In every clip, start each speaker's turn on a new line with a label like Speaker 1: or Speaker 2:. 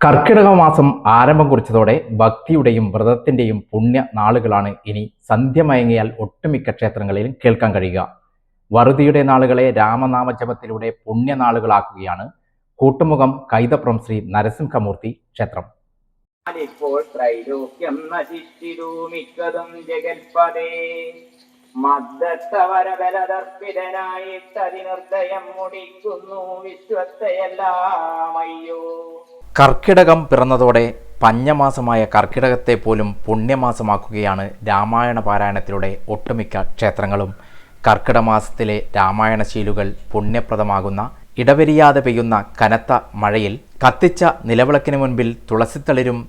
Speaker 1: കർക്കിടക മാസം ആരംഭം കുറിച്ചതോടെ ഭക്തിയുടെയും വ്രതത്തിന്റെയും പുണ്യ നാളുകളാണ് ഇനി സന്ധ്യ മയങ്ങിയാൽ ഒട്ടുമിക്ക ക്ഷേത്രങ്ങളിലും കേൾക്കാൻ കഴിയുക. വറുതിയുടെ നാളുകളെ രാമനാമജപത്തിലൂടെ പുണ്യനാളുകളാക്കുകയാണ് കൂട്ടുമുഖം കൈതപ്രം ശ്രീ നരസിംഹമൂർത്തി ക്ഷേത്രം.
Speaker 2: ഇപ്പോൾ ത്രൈലോക്യം മുടിക്കുന്നു വിശ്വത്തെയെല്ലാം അയ്യോ
Speaker 1: കർക്കിടകം പിറന്നതോടെ പഞ്ഞമാസമായ കർക്കിടകത്തെ പോലും പുണ്യമാസമാക്കുകയാണ് രാമായണ പാരായണത്തിലൂടെ ഒട്ടുമിക്ക ക്ഷേത്രങ്ങളും. കർക്കിടമാസത്തിലെ രാമായണശീലുകൾ രാമായണ ശീലുകൾ പുണ്യപ്രദമാകുന്ന ഇടവരിയാതെ പെയ്യുന്ന കനത്ത മഴയിൽ കത്തിച്ച നിലവിളക്കിന് മുൻപിൽ തുളസിത്തളിരും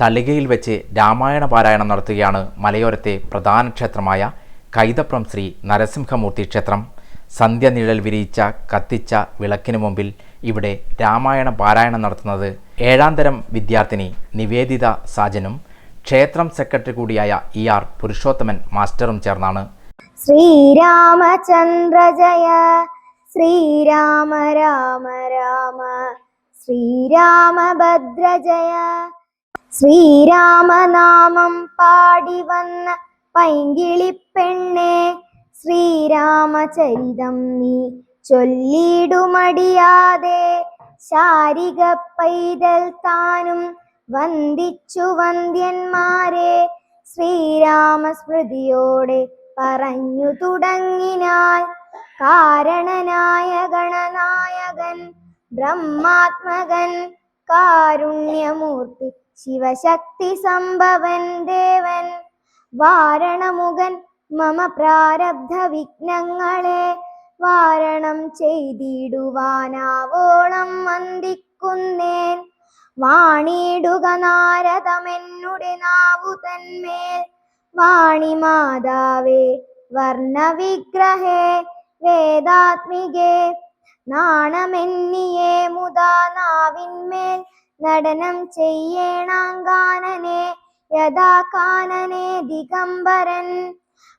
Speaker 1: തളികയിൽ വെച്ച് രാമായണ പാരായണം നടത്തുകയാണ് മലയോരത്തെ പ്രധാന ക്ഷേത്രമായ കൈതപ്രം ശ്രീ നരസിംഹമൂർത്തി ക്ഷേത്രം. സന്ധ്യ നിഴൽ വിരിയിച്ച കത്തിച്ച വിളക്കിനു മുമ്പിൽ ഇവിടെ രാമായണ പാരായണം നടത്തുന്നത് ഏഴാം തരം വിദ്യാർത്ഥിനി നിവേദിത സാജനും ക്ഷേത്രം സെക്രട്ടറി കൂടിയായ ഇ ആർ പുരുഷോത്തമൻ മാസ്റ്ററും ചേർന്നാണ്.
Speaker 3: ശ്രീരാമചന്ദ്ര ജയ ശ്രീരാമ രാമ രാമ ശ്രീരാമഭദ്ര ജയ. ശ്രീരാമനാമം പാടി വന്ന പൈങ്കിളിപ്പെണ്ണെ ശ്രീരാമചരിതം നീ ചൊല്ലിടുമടിയാതെ ശാരിക പൈതൽ താനും വന്ദിച്ചു വന്ദ്യന്മാരെ ശ്രീരാമസ്മൃതിയോടെ പറഞ്ഞു തുടങ്ങിനാൽ കാരണനായ ഗണനായകൻ ബ്രഹ്മാത്മകൻ കാരുണ്യമൂർത്തി ശിവശക്തി സംഭവൻ ദേവൻ വാരണമുഖൻ മമ പ്രാരബ്ധ വിഘ്നങ്ങളെ വാരണം ചെയ്തിടുവാനാവോളം വന്ദിക്കുന്നേൻ. വാണിടുക നാരദമെന്നുടെ നാവു തന്മേൽ. വാണി മാതാവേ വർണവിഗ്രഹേ വേദാത്മികേ നാണമെന്നിയേ മുതാ നാവിന്മേൽ നടനം ചെയ്യേണാങ്കാനനെ യഥാ കാനനെ ദിഗംബരൻ.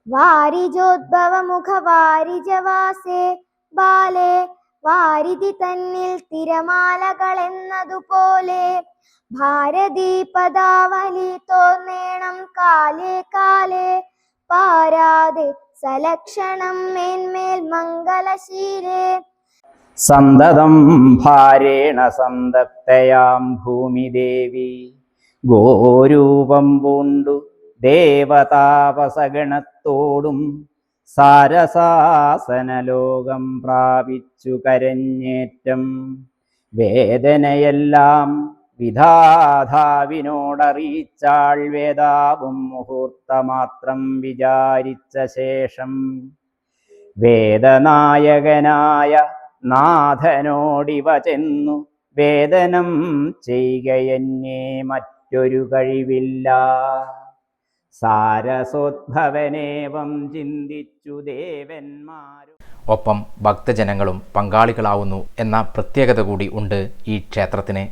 Speaker 3: വാരിജോദ്ഭവ മുഖ വാരിജവാസേ ബാലെ വാരിധി തന്നിൽ തിരമാലകൾ എന്നതുപോലെ ഭാരതീ പദാവലി തോന്നേണം കാലേ കാലേ പാരാതെ സലക്ഷണം മേന്മേൽ മംഗളശീലേ.
Speaker 4: സന്തതം ഭാരേണ സന്തപ്തയാം ഭൂമിദേവി ഗോരൂപം പൂണ്ടു ദേവതാപസഗണത്തോടും സാരസാസനലോകം പ്രാപിച്ചു കരഞ്ഞേറ്റം. വേദനയെല്ലാം വിധാതാവിനോടറിയിച്ചാൾ വേദാവും മുഹൂർത്തമാത്രം വിചാരിച്ച ശേഷം വേദനായകനായ നാഥനോടിവ ചെന്നു വേദനം ചെയ്യുകയെന്നെ മറ്റൊരു കഴിവില്ല. സാരസോദ്ഭവനേവം ചിന്തിച്ചു ദേവന്മാരും.
Speaker 1: ഒപ്പം ഭക്തജനങ്ങളും പങ്കാളികളാവുന്നു എന്ന പ്രത്യേകത കൂടി ഉണ്ട് ഈ ക്ഷേത്രത്തിന്.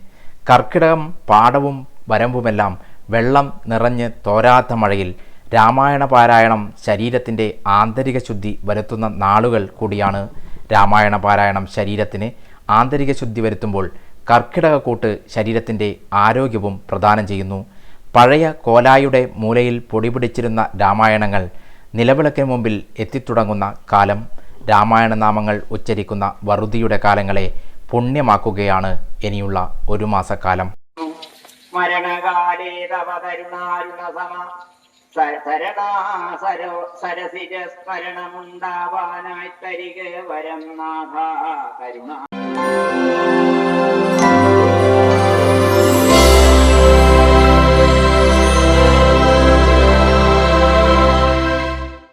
Speaker 1: കർക്കിടകം പാടവും വരമ്പുമെല്ലാം വെള്ളം നിറഞ്ഞ് തോരാത്ത മഴയിൽ രാമായണ പാരായണം ശരീരത്തിന്റെ ആന്തരിക ശുദ്ധി വരുത്തുന്ന നാളുകൾ കൂടിയാണ്. രാമായണ പാരായണം ശരീരത്തിന് ആന്തരിക ശുദ്ധി വരുത്തുമ്പോൾ കർക്കിടക കൂട്ട് ശരീരത്തിന്റെ ആരോഗ്യവും പ്രദാനം ചെയ്യുന്നു. പഴയ കോലായുടെ മൂലയിൽ പൊടിപിടിച്ചിരുന്ന രാമായണങ്ങൾ നിലവിളക്കിന് മുമ്പിൽ എത്തിത്തുടങ്ങുന്ന കാലം രാമായണ നാമങ്ങൾ ഉച്ചരിക്കുന്ന വറുതിയുടെ കാലങ്ങളെ പുണ്യമാക്കുകയാണ് ഇനിയുള്ള ഒരു മാസക്കാലം.
Speaker 2: മരണകാലേ സരസിജ സ്മരണമുണ്ടാവാനായി തരിക വരം നാഥ കരുണ